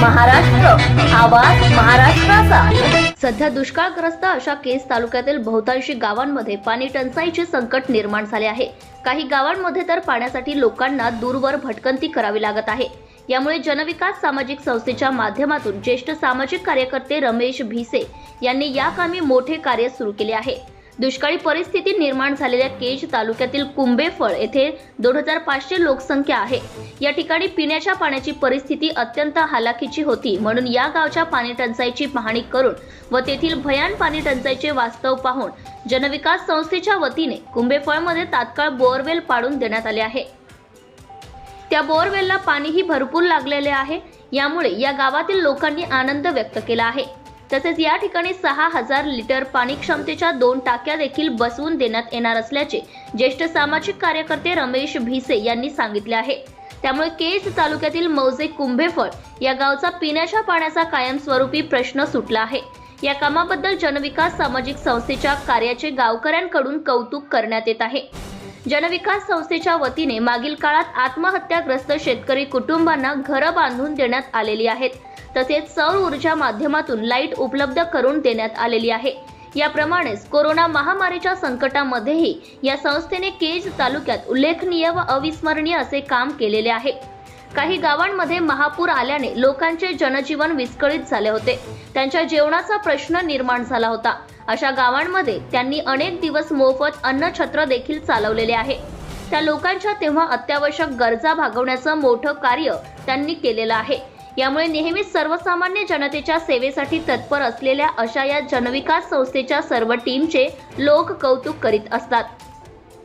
महाराष्ट्र आवाज महाराष्ट्राचा. सध्या दुष्काळग्रस्त अशा केस तालुक्यातील बहुतांशी गावांमध्ये पाणी टंचाईचे संकट निर्माण झाले आहे. काही गावांमध्ये तर पाण्यासाठी लोकांना दूरवर भटकंती करावी लागत आहे. यामुळे जनविकास सामाजिक संस्थेच्या माध्यमातून ज्येष्ठ सामाजिक कार्यकर्ते रमेश भिसे यांनी या कामी मोठे कार्य सुरू केले आहे. दुष्काळी परिस्थिती निर्माण झालेल्या केज तालुक्यातील कुंभेफळ येथे दोन हजार पाचशे लोकसंख्या आहे. या ठिकाणी पिण्याच्या पाण्याची परिस्थिती अत्यंत हालाखीची होती म्हणून या गावच्या पाणी टंचाईची पाहणी करून व तेथील भयान पाणी टंचाईचे वास्तव पाहून जनविकास संस्थेच्या वतीने कुंभेफळमध्ये तात्काळ बोअरवेल पाडून देण्यात आले आहे. त्या बोअरवेलला पाणीही भरपूर लागलेले आहे. यामुळे या गावातील लोकांनी आनंद व्यक्त केला आहे. तसेच या ठिकाणी सहा हजार लिटर पाणी क्षमतेच्या दोन टाक्या देखील बसवून देण्यात येणार असल्याचे ज्येष्ठ सामाजिक कार्यकर्ते रमेश भिसे यांनी सांगितले आहे. त्यामुळे केज तालुक्यातील मौजे कुंभेफळ या गावचा पिण्याच्या पाण्याचा कायमस्वरूपी प्रश्न सुटला आहे. या कामाबद्दल जनविकास सामाजिक संस्थेच्या कार्याचे गावकऱ्यांकडून कौतुक करण्यात येत आहे. जनविकास संस्थेच्या वतीने मागील काळात आत्महत्याग्रस्त शेतकरी कुटुंबांना घरं बांधून देण्यात आलेली आहेत. तसेच सौर ऊर्जा माध्यमातून लाइट उपलब्ध करून देण्यात आलेली आहे. याप्रमाणेच कोरोना महामारीच्या संकटामध्येही या संस्थेने केज तालुक्यात उल्लेखनीय व अविस्मरणीय असे काम केलेले आहे. काही गावांमध्ये महापूर आल्याने लोकांचे जनजीवन विस्कळीत झाले होते. त्यांच्या जेवणाचा प्रश्न निर्माण झाला होता. अशा गावांमध्ये त्यांनी अनेक दिवस मोफत अन्नछत्र देखील चालवलेले आहे. त्या लोकांच्या तेव्हा अत्यावश्यक गरजा भागवण्याचं मोठं कार्य त्यांनी केलेलं आहे. यामुळे नेहमीच सर्वसामान्य जनतेच्या सेवेसाठी तत्पर असलेल्या अशा या जनविकास संस्थेच्या सर्व टीमचे लोक कौतुक करीत असतात.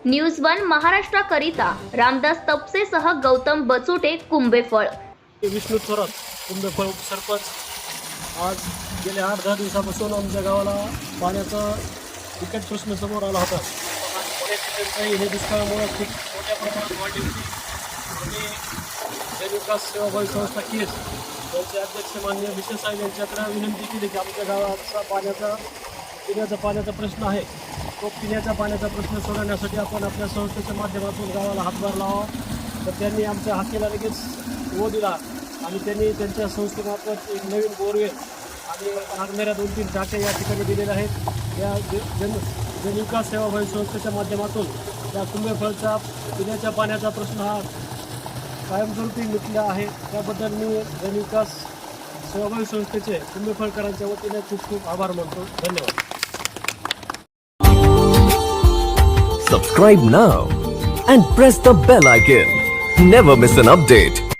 न्यूज वन महाराष्ट्राकरिता रामदास तपसेसह गौतम बचुटे कुंभेफळ. विष्णू थोरात कुंभेफळ उपसरपंच. आज गेल्या आठ दहा दिवसापासून आमच्या गावाला पाण्याचा बिकट प्रश्न समोर आला होता. हे दुष्काळामुळे खूप मोठ्या प्रमाणात वाढली होती. आणि जयविकास सेवाभावी संस्था केस त्यांचे अध्यक्ष मान्य विशेष साहेब यांच्याकडे विनंती केली की आमच्या गावाचा पाण्याचा पिण्याचा पाण्याचा प्रश्न आहे तो पिण्याच्या पाण्याचा प्रश्न सोडवण्यासाठी आपण आपल्या संस्थेच्या माध्यमातून गावाला हातभार लावा तर त्यांनी आमच्या हाकेला लगेच वो दिला आणि त्यांनी त्यांच्या संस्थेमार्फत एक नवीन बोरवेल आणि लागणाऱ्या दोन तीन टाक्या या ठिकाणी दिलेल्या आहेत या जे- जन जनविकास सेवाभावी संस्थेच्या माध्यमातून या कुंभेफळचा पिण्याच्या पाण्याचा प्रश्न हा कायमस्वरूपी मिटला आहे. त्याबद्दल मी जनविकास सहभागी संस्थेचे कुंभेफळकरांच्या वतीने खूप खूप आभार मानतो. धन्यवाद. Subscribe now and press the bell icon never miss an update